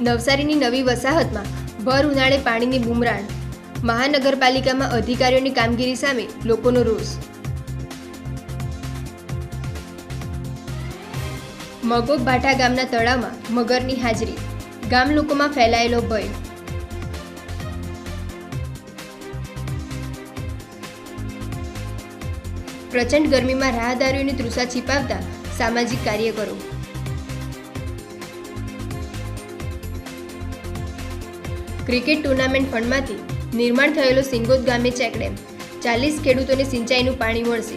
નવસારીની નવી વસાહતમાં ભર ઉનાળે પાણીની બુમરાણ. મહાનગરપાલિકામાં અધિકારીઓની કામગીરી સામે લોકોનો રોષ. મગોબ ભાટા ગામના તળાવમાં મગરની હાજરી. ગામ લોકોમાં ફેલાયેલો ભય. પ્રચંડ ગરમીમાં રાહદારીઓની તૃષા છીપાવતા સામાજિક કાર્યકરો. ક્રિકેટ ટુર્નામેન્ટ ફંડમાંથી નિર્માણ થયેલો સિંગોદ ગામે ચેકડેમ. ચાલીસ ખેડૂતોને સિંચાઈનું પાણી મળશે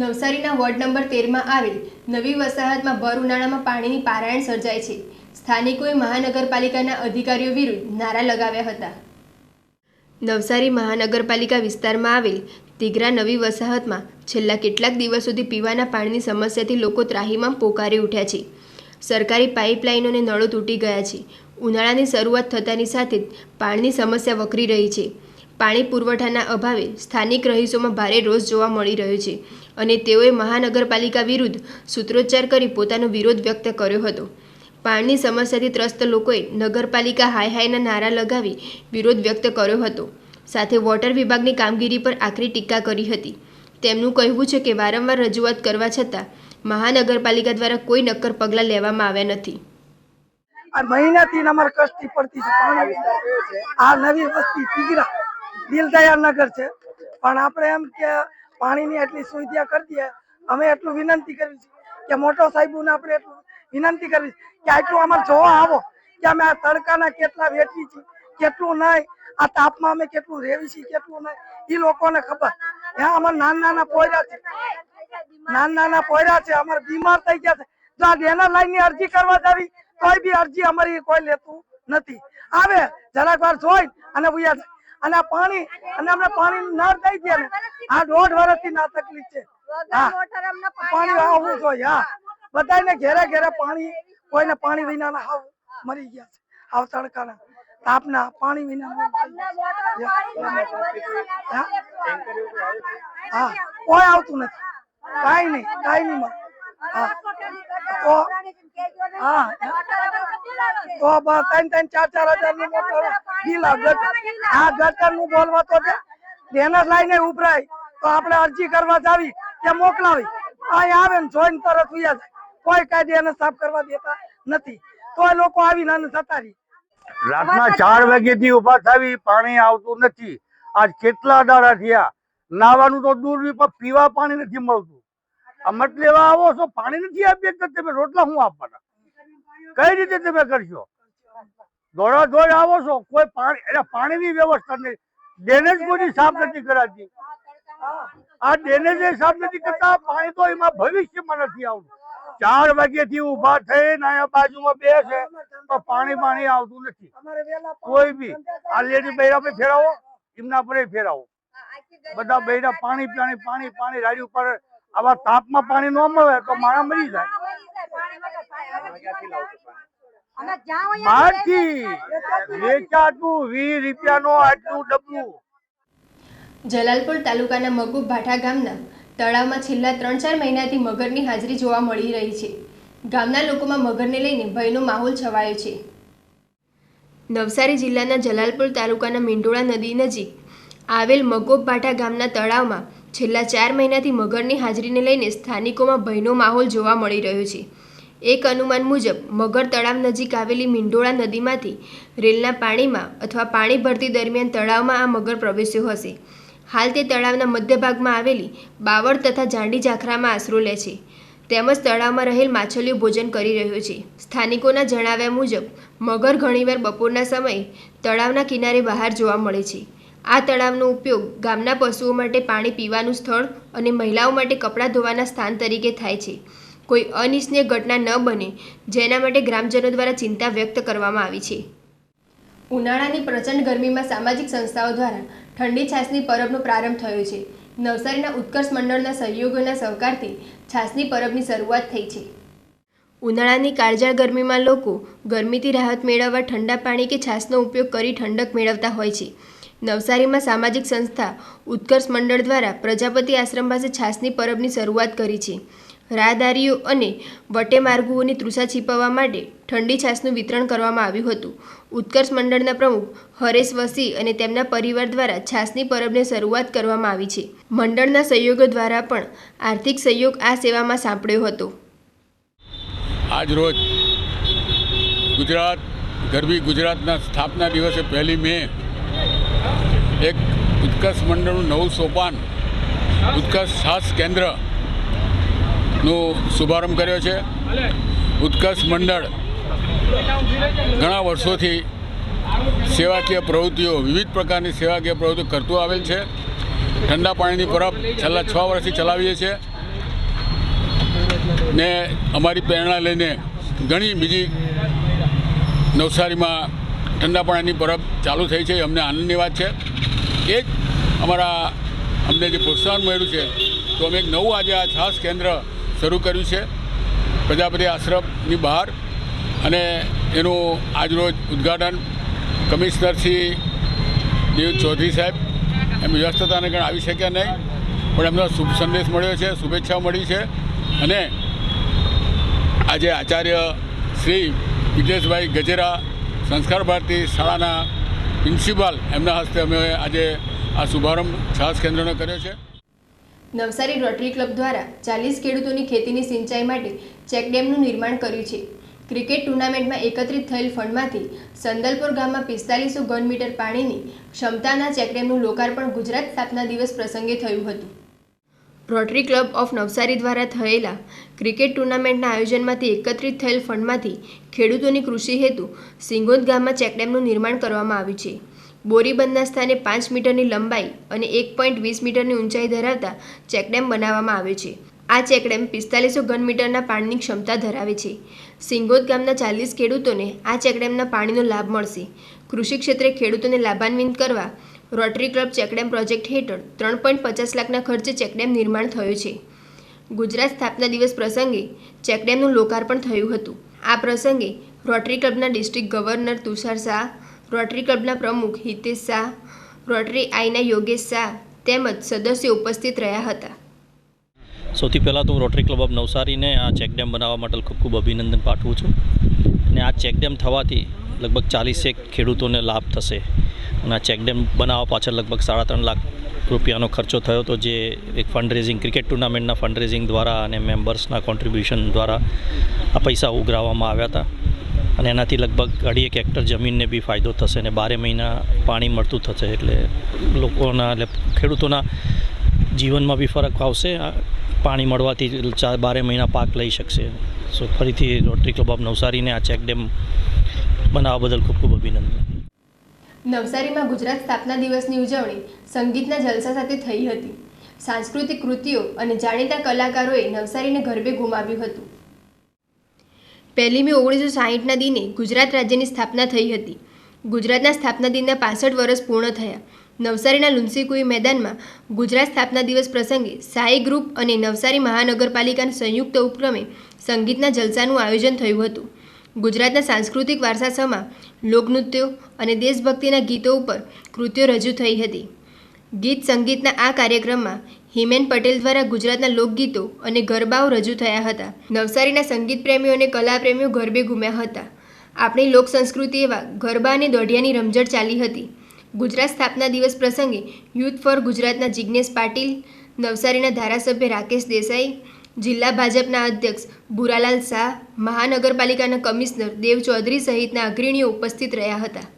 નવસારીના વોર્ડ નંબર તેરમાં આવેલ નવી વસાહતમાં ભર ઉનાળામાં પાણીની પારાયણ સર્જાય છે. સ્થાનિકોએ મહાનગરપાલિકાના અધિકારીઓ વિરુદ્ધ નારા લગાવ્યા હતા. નવસારી મહાનગરપાલિકા વિસ્તારમાં આવેલ તિઘરા નવી વસાહતમાં છેલ્લા કેટલાક દિવસોથી પીવાના પાણીની સમસ્યાથી લોકો ત્રાહીમામ પોકારી ઉઠ્યા છે. સરકારી પાઇપલાઇનોને નળો તૂટી ગયા છે. ઉનાળાની શરૂઆત થતાની સાથે જ પાણીની સમસ્યા વકરી રહી છે. પાણી પુરવઠાના અભાવે સ્થાનિક રહીશોમાં ભારે રોષ જોવા મળી રહ્યો છે અને તેઓએ મહાનગરપાલિકા વિરુદ્ધ સૂત્રોચ્ચાર કરી પોતાનો વિરોધ વ્યક્ત કર્યો હતો. પાણીની સમસ્યાથી ત્રસ્ત લોકોએ નગરપાલિકા હાય હાયના નારા લગાવી વિરોધ વ્યક્ત કર્યો હતો. સાથે વોટર વિભાગની કામગીરી પર આકરી ટીકા કરી હતી. તેમનું કહેવું છે કે વારંવાર રજૂઆત કરવા છતાં મહાનગરપાલિકા દ્વારા કોઈ નક્કર પગલાં લેવામાં આવ્યા નથી. આ મહિનાથી અમારે કષ્ટી પડતી છે. આ નવી વસ્તી તીગરા દિલદયાળ નગર છે. પણ આપણે એમ કે પાણીની એટલી સુવિધા કરી દઈએ. અમે એટલું વિનંતી કરવી છે કે મોટો સાહેબોને આપણે એટલું વિનંતી કરવી કે આટલું અમારે જોવા આવો કે અમે આ તડકાના કેટલા વેઠી છીએ, કેટલું નહીં, આ તાપમાં અમે કેટલું રેવી છીએ, કેટલું નહીં એ લોકોને ખબર. અમારે નાના નાના પોયરા છે. નાના નાના પોયરા છે, અમારે બીમાર થઈ ગયા છે. જો આ ડેનર લાઈનની અરજી કરવા જાવી કોઈ બી અરજી અમારી કોઈ લેતું નથી. આવે, જરાક વાર જોઈ અને ભૂયા અને આ પાણી, અને અમને પાણી ના દઈ દે ને. આ દોઢ વર્ષથી ના તકલીફ છે. પાણી આવવું જોઈએ, હા. બધાને ઘેરે ઘેરે પાણી, કોઈને પાણી વિના આવ મરી ગયા છે. હાવ તડકાના. તાપના પાણી વિના હા, કોઈ આવતું નથી. કાઈ નહીં કાઈ નહીં બોલવા તો છે બેનર લાઈને ઉભરાય. તો આપણે અરજી કરવા જાવી કે મોકલાવી. અહીં આવે ને જોઈને તરત ઉયા જાય. કોઈ કાયદે એને સાફ કરવા દેતા નથી. તો લોકો આવીને અને જતા રાતના ચાર વાગ્યાથી ઊભા થાવી પાણી આવતું નથી. આજ કેટલા દાડા થયા? નાવાનું તો દૂર પણ પીવા પાણી નથી મળતું. આ મત લેવા આવો છો? પાણી નથી આપ્યા તો તમે રોટલા હું આપવાના? કઈ રીતે તમે કરશો? દોડા દોડ આવો છો? કોઈ પાણી એટલે પાણીની વ્યવસ્થા નહીં. ડેનેજ કોઈ સાફ નથી કરાતી? આ ડેનેજ સાફ નથી કરતા પાણી તો એમાં ભવિષ્યમાં નથી આવતું. ચાર વાગ્યાથી ઊભા થઈને અહીંયા બાજુમાં બે છે તો પાણી પાણી આવતું નથી. કોઈ બી. આ લેડી બૈરા પર ફેરાવો એમના પર ફેરાવો. બધા બૈરા પાણી પાણી પાણી પાણી રાડી ઉપર આવા તાપમાં પાણી ન મળે તો માણા મરી જાય. બહારથી વેચાતું વીસ રૂપિયાનો આટલું ડબ્બુ. જલાલપુર તાલુકાના ભાઠા ગામના તળાવમાં છેલ્લા ત્રણ ચાર મહિનાથી મગરની હાજરી જોવા મળી રહી છે. ગામના લોકોમાં મગરને લઈને ભયનો માહોલ છવાયો છે. નવસારી જિલ્લાના જલાલપુર તાલુકાના મીંડોળા નદી નજીક આવેલ મગોબભાઠા ગામના તળાવમાં છેલ્લા ચાર મહિનાથી મગરની હાજરીને લઈને સ્થાનિકોમાં ભયનો માહોલ જોવા મળી રહ્યો છે. એક અનુમાન મુજબ, મગર તળાવ નજીક આવેલી મીંડોળા નદીમાંથી રેલના પાણીમાં અથવા પાણી ભરતી દરમિયાન તળાવમાં આ મગર પ્રવેશ્યો હશે. હાલ તે તળાવના મધ્ય ભાગમાં આવેલી બાવળ તથા જાંડી ઝાખરામાં આશરો લે છે. તેમજ તળાવમાં રહેલ માછલીઓ ભોજન કરી રહ્યો છે. સ્થાનિકોના જણાવ્યા મુજબ, મગર ઘણીવાર બપોરના સમયે તળાવના કિનારે બહાર જોવા મળે છે. આ તળાવનો ઉપયોગ ગામના પશુઓ માટે પાણી પીવાનું સ્થળ અને મહિલાઓ માટે કપડાં ધોવાના સ્થાન તરીકે થાય છે. કોઈ અનિચ્છનીય ઘટના ન બને, જેના માટે ગ્રામજનો દ્વારા ચિંતા વ્યક્ત કરવામાં આવી છે. ઉનાળાની પ્રચંડ ગરમીમાં સામાજિક સંસ્થાઓ દ્વારા ઠંડી છાસની પરબનો પ્રારંભ થયો છે. નવસારીના ઉત્કર્ષ મંડળના સહયોગોના સહકારથી છાસની પરબની શરૂઆત થઈ છે. ઉનાળાની કાળજાળ ગરમીમાં લોકો ગરમીથી રાહત મેળવવા ઠંડા પાણી કે છાસનો ઉપયોગ કરી ઠંડક મેળવતા હોય છે. નવસારીમાં સામાજિક સંસ્થા ઉત્કર્ષ મંડળ દ્વારા પ્રજાપતિ આશ્રમ પાસે છાસની પરબની શરૂઆત કરી છે. રાહદારીઓ અને વટેમાર્ગુઓની તૃષા છીપાવવા માટે ઠંડી છાસનું વિતરણ કરવામાં આવ્યું હતું. ઉત્કર્ષ મંડળના પ્રમુખ હરેશ વસી અને તેમના પરિવાર દ્વારા છાસની પરબને શરૂઆત કરવામાં આવી છે. મંડળના સહયોગો દ્વારા પણ આર્થિક સહયોગ આ સેવામાં સાંપડ્યો હતો. આજ રોજ ગુજરાત, ગરબી ગુજરાતના સ્થાપના દિવસે પહેલી મે એક ઉત્કર્ષ મંડળનું નવું સોપાન, ઉત્કર્ષ છાસ કેન્દ્રનો શુભારંભ કર્યો છે. ઉત્કર્ષ મંડળ ઘણા વર્ષોથી સેવાકીય પ્રવૃત્તિઓ, વિવિધ પ્રકારની સેવાકીય પ્રવૃત્તિઓ કરતું આવેલ છે. ઠંડા પાણીની પરબ છેલ્લા છ વર્ષથી ચલાવીએ છીએ. ને અમારી પ્રેરણા લઈને ઘણી બીજી નવસારીમાં ઠંડા પાણીની પરબ ચાલુ થઈ છે. અમને આનંદની વાત છે. એ જ અમારા અમને જે પ્રોત્સાહન મળ્યું છે, તો અમે એક નવું આજે આ છાસ કેન્દ્ર શરૂ કર્યું છે. પ્રજાપતિ આશ્રમની બહાર અને એનું આજરોજ ઉદ્ઘાટન કમિશનર શ્રી દેવ ચૌધરી સાહેબ એમ વ્યસ્તતાને કારણે આવી શક્યા નહીં, પણ એમનો શુભ સંદેશ મળ્યો છે, શુભેચ્છાઓ મળી છે. અને આજે આચાર્ય શ્રી વિજેશભાઈ ગજેરા સંસ્કાર ભારતી શાળાના પ્રિન્સિપાલ એમના હસ્તે અમે આજે આ શુભારંભ છાસ કેન્દ્રનો કર્યો છે. નવસારી રોટરી ક્લબ દ્વારા ચાલીસ ખેડૂતોની ખેતીની સિંચાઈ માટે ચેકડેમનું નિર્માણ કર્યું છે. ક્રિકેટ ટુર્નામેન્ટમાં એકત્રિત થયેલ ફંડમાંથી સંદલપુર ગામમાં પિસ્તાલીસો ઘન મીટર પાણીની ક્ષમતાના ચેકડેમનું લોકાર્પણ ગુજરાત સ્થાપના દિવસ પ્રસંગે થયું હતું. રોટરી ક્લબ ઓફ નવસારી દ્વારા થયેલા ક્રિકેટ ટુર્નામેન્ટના આયોજનમાંથી એકત્રિત થયેલ ફંડમાંથી ખેડૂતોની કૃષિ હેતુ સિંગોદ ગામમાં ચેકડેમનું નિર્માણ કરવામાં આવ્યું છે. બોરીબંધના સ્થાને પાંચ મીટરની લંબાઈ અને એક પોઈન્ટ વીસ મીટરની ઊંચાઈ ધરાવતા ચેકડેમ બનાવવામાં આવ્યો છે. આ ચેકડેમ પિસ્તાલીસો ઘન મીટરના પાણીની ક્ષમતા ધરાવે છે. સિંગોદ ગામના ચાલીસ ખેડૂતોને આ ચેકડેમના પાણીનો લાભ મળશે. કૃષિ ક્ષેત્રે ખેડૂતોને લાભાન્વિત કરવા રોટરી ક્લબ ચેકડેમ પ્રોજેક્ટ હેઠળ ત્રણ પોઈન્ટ પચાસ લાખના ખર્ચે ચેકડેમ નિર્માણ થયું છે. ગુજરાત સ્થાપના દિવસ પ્રસંગે ચેકડેમનું લોકાર્પણ થયું હતું. આ પ્રસંગે rotary ક્લબના district governor Tushar Shah rotary ક્લબના પ્રમુખ હિતેશ શાહ રોટરી આઈના યોગેશ શાહ તેમજ સદસ્યો ઉપસ્થિત રહ્યા હતા. સૌથી પહેલાં તો હું રોટરી ક્લબ ઓફ નવસારીને આ ચેકડેમ બનાવવા માટે ખૂબ ખૂબ અભિનંદન પાઠવું છું. અને આ ચેકડેમ થવાથી લગભગ ચાલીસેક ખેડૂતોને લાભ થશે. અને આ ચેકડેમ બનાવવા પાછળ લગભગ સાડા ત્રણ લાખ રૂપિયાનો ખર્ચો થયો હતો, જે એક ફંડ રેઝિંગ ક્રિકેટ ટુર્નામેન્ટના ફંડ રેઝિંગ દ્વારા અને મેમ્બર્સના કોન્ટ્રીબ્યુશન દ્વારા આ પૈસા ઉઘરાવવામાં આવ્યા હતા. અને એનાથી લગભગ અઢી એક હેક્ટર જમીનને બી ફાયદો થશે અને બારે મહિના પાણી મળતું થશે. એટલે લોકોના, એટલે ખેડૂતોના જીવનમાં બી ફરક આવશે. પાણી મળવાથી ચાર બારે મહિના પાક લઈ શકશે. સો ફરીથી રોટરી ક્લબ ઓફ નવસારીને આ ચેકડેમ બનાવવા બદલ ખૂબ ખૂબ અભિનંદન. નવસારીમાં ગુજરાત સ્થાપના દિવસની ઉજવણી સંગીતના જલસા સાથે થઈ હતી. સાંસ્કૃતિક કૃતિઓ અને જાણીતા કલાકારોએ નવસારીને ગરબે ગુમાવ્યું હતું. પહેલી મે ઓગણીસો સાહીઠના દિને ગુજરાત રાજ્યની સ્થાપના થઈ હતી. ગુજરાતના સ્થાપના દિનના પાસઠ વર્ષ પૂર્ણ થયા. નવસારીના લુન્સીકુઈ મેદાનમાં ગુજરાત સ્થાપના દિવસ પ્રસંગે સાઈ ગ્રુપ અને નવસારી મહાનગરપાલિકાના સંયુક્ત ઉપક્રમે સંગીતના જલસાનું આયોજન થયું હતું. ગુજરાતના સાંસ્કૃતિક વારસાસમાં લોકનૃત્યો અને દેશભક્તિના ગીતો ઉપર કૃત્યો રજૂ થઈ હતી. ગીત સંગીતના આ કાર્યક્રમમાં હિમેન પટેલ દ્વારા ગુજરાતના લોકગીતો અને ગરબાઓ રજૂ થયા હતા. નવસારીના સંગીત પ્રેમીઓ અને કલાપ્રેમીઓ ગરબે ઘૂમ્યા હતા. આપણી લોક સંસ્કૃતિ એવા ગરબા અને દોઢિયાની રમઝટ ચાલી હતી. ગુજરાત સ્થાપના દિવસ પ્રસંગે યુથ ફોર ગુજરાતના જિજ્ઞેશ પાટીલ, નવસારીના ધારાસભ્ય રાકેશ દેસાઈ, જિલ્લા ભાજપના અધ્યક્ષ ભુરાલાલ શાહ, મહાનગરપાલિકાના કમિશનર દેવ ચૌધરી સહિતના અગ્રણીઓ ઉપસ્થિત રહ્યા હતા.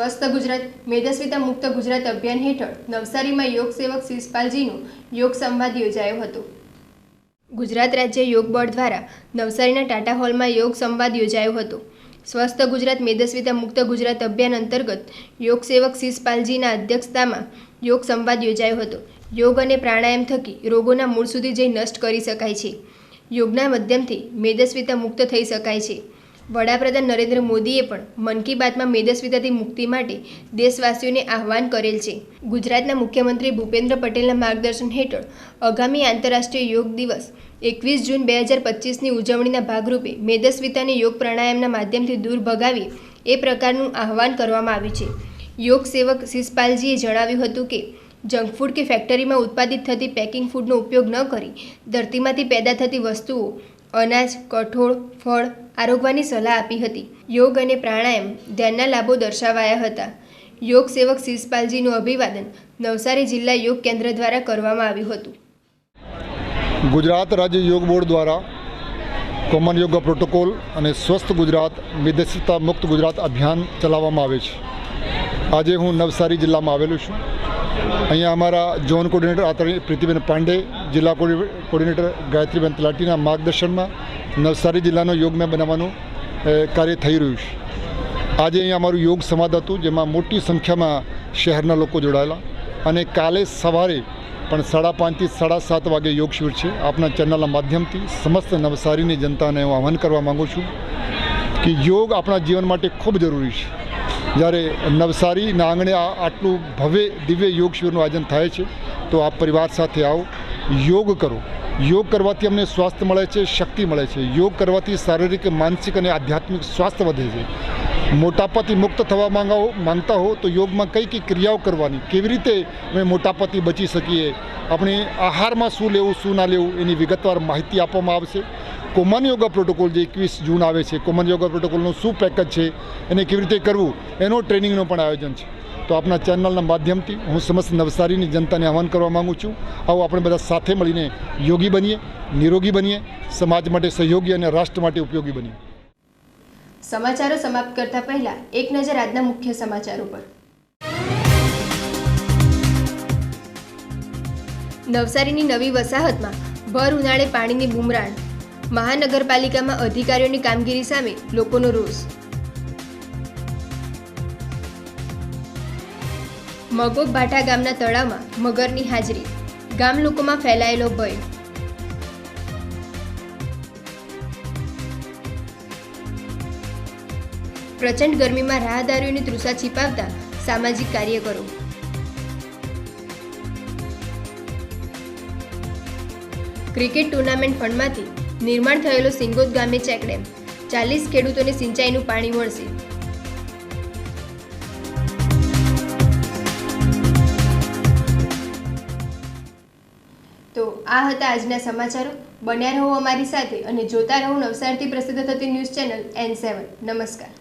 સ્વસ્થ ગુજરાત, મેદસ્વીતા મુક્ત ગુજરાત અભિયાન હેઠળ નવસારીમાં યોગ સેવક શિષપાલજીનો યોગ સંવાદ યોજાયો હતો. ગુજરાત રાજ્ય યોગ બોર્ડ દ્વારા નવસારીના ટાટા હોલમાં યોગ સંવાદ યોજાયો હતો. સ્વસ્થ ગુજરાત, મેદસ્વીતા મુક્ત ગુજરાત અભિયાન અંતર્ગત યોગ સેવક શિષપાલજીના અધ્યક્ષતામાં યોગ સંવાદ યોજાયો હતો. યોગ અને પ્રાણાયામ થકી રોગોના મૂળ સુધી જઈ નષ્ટ કરી શકાય છે. યોગના માધ્યમથી મેદસ્વીતા મુક્ત થઈ શકાય છે. વડાપ્રધાન નરેન્દ્ર મોદીએ પણ મન કી બાતમાં મેદસ્વીતાથી મુક્તિ માટે દેશવાસીઓને આહવાન કરેલ છે. ગુજરાતના મુખ્યમંત્રી ભૂપેન્દ્ર પટેલના માર્ગદર્શન હેઠળ આગામી આંતરરાષ્ટ્રીય યોગ દિવસ એકવીસ જૂન બે હજાર પચીસની ઉજવણીના ભાગરૂપે મેદસ્વીતાને યોગ પ્રાણાયામના માધ્યમથી દૂર ભગાવી એ પ્રકારનું આહવાન કરવામાં આવ્યું છે. યોગ સેવક શિષપાલજીએ જણાવ્યું હતું કે, જંક ફૂડ કે ફેક્ટરીમાં ઉત્પાદિત થતી પેકિંગ ફૂડનો ઉપયોગ ન કરી ધરતીમાંથી પેદા થતી વસ્તુઓ અનાજ, કઠોળ, ફળ આરોગવાની સલાહ આપી હતી. યોગ અને પ્રાણાયામ ધ્યાનના લાભો દર્શાવાયા હતા. યોગ સેવક શિષપાલજીનું અભિવાદન નવસારી જિલ્લા યોગ કેન્દ્ર દ્વારા કરવામાં આવ્યું હતું. ગુજરાત રાજ્ય યોગ બોર્ડ દ્વારા કોમન યોગા પ્રોટોકોલ અને સ્વસ્થ ગુજરાત વિદેશતા મુક્ત ગુજરાત અભિયાન ચલાવવામાં આવે છે. આજે હું નવસારી જિલ્લામાં આવેલું છું. અહીંયા અમારા ઝોન કોર્ડિનેટર આતરણી પ્રીતિબેન પાંડે, જિલ્લા કોર્ડિનેટર ગાયત્રીબેન તલાટીના માર્ગદર્શનમાં નવસારી જિલ્લાનો યોગમય બનાવવાનું કાર્ય થઈ રહ્યું છે. આજે અહીંયા અમારું યોગ સંવાદ હતું, જેમાં મોટી સંખ્યામાં શહેરના લોકો જોડાયેલા અને કાલે સવારે પણ સાડા પાંચથી સાડા સાત વાગે યોગ શિબિર છે. આપના ચેનલના માધ્યમથી સમસ્ત નવસારીની જનતાને હું આહવાન કરવા માગું છું કે યોગ આપણા જીવન માટે ખૂબ જરૂરી છે. જ્યારે નવસારીના આંગણે આટલું ભવ્ય, દિવ્ય યોગ શિબિરનું આયોજન થાય છે, તો આપ પરિવાર સાથે આવો, યોગ કરો. યોગ કરવાથી અમને સ્વાસ્થ્ય મળે છે, શક્તિ મળે છે. યોગ કરવાથી શારીરિક, માનસિક અને આધ્યાત્મિક સ્વાસ્થ્ય વધે છે. મોટાપાથી મુક્ત થવા માંગો માંગતા હો તો યોગમાં કઈ કઈ ક્રિયાઓ કરવાની, કેવી રીતે અમે મોટાપાથી બચી શકીએ? આપણે આહારમાં શું લેવું, શું ના લેવું એની વિગતવાર માહિતી આપવામાં આવશે. કોમન યોગા પ્રોટોકોલ જે એકવીસ જૂન આવે છે, કોમન યોગા પ્રોટોકોલનું શું પેકેજ છે એને કેવી રીતે કરવું, એનો ટ્રેનિંગનું પણ આયોજન છે. તો આપના ચેનલના માધ્યમથી હું સમસ્ત નવસારીની જનતાને આહવાન કરવા માગું છું. આવો આપણે બધા સાથે મળીને યોગી બનીએ, નિરોગી બનીએ, સમાજ માટે સહયોગી અને રાષ્ટ્ર માટે ઉપયોગી બનીએ. સમાચારો સમાપ્ત કરતા પહેલા એક નજર આજના મુખ્ય સમાચારો પર. નવસારીની નવી વસાહતમાં ભર ઉનાળે પાણીની બુમરાણ મહાનગરપાલિકામાં અધિકારીઓની કામગીરી સામે લોકોનો રોષ. મગોબ ભાઠા ગામના તળાવમાં મગરની હાજરી. ગામ લોકોમાં ફેલાયેલો ભય. પ્રચંડ ગરમીમાં રાહદારીઓની તૃષા છીપાવતા સામાજિક કાર્યકરો. ક્રિકેટ ટુર્નામેન્ટ ફંડમાંથી નિર્માણ થયેલો સિંગોદ ગામે ચેકડેમ. ચાલીસ ખેડૂતોને સિંચાઈનું પાણી મળશે. તો આ હતા આજના સમાચારો. બન્યા રહો અમારી સાથે અને જોતા રહો નવસારથી પ્રસિદ્ધ થતી ન્યૂઝ ચેનલ એન સેવન નમસ્કાર.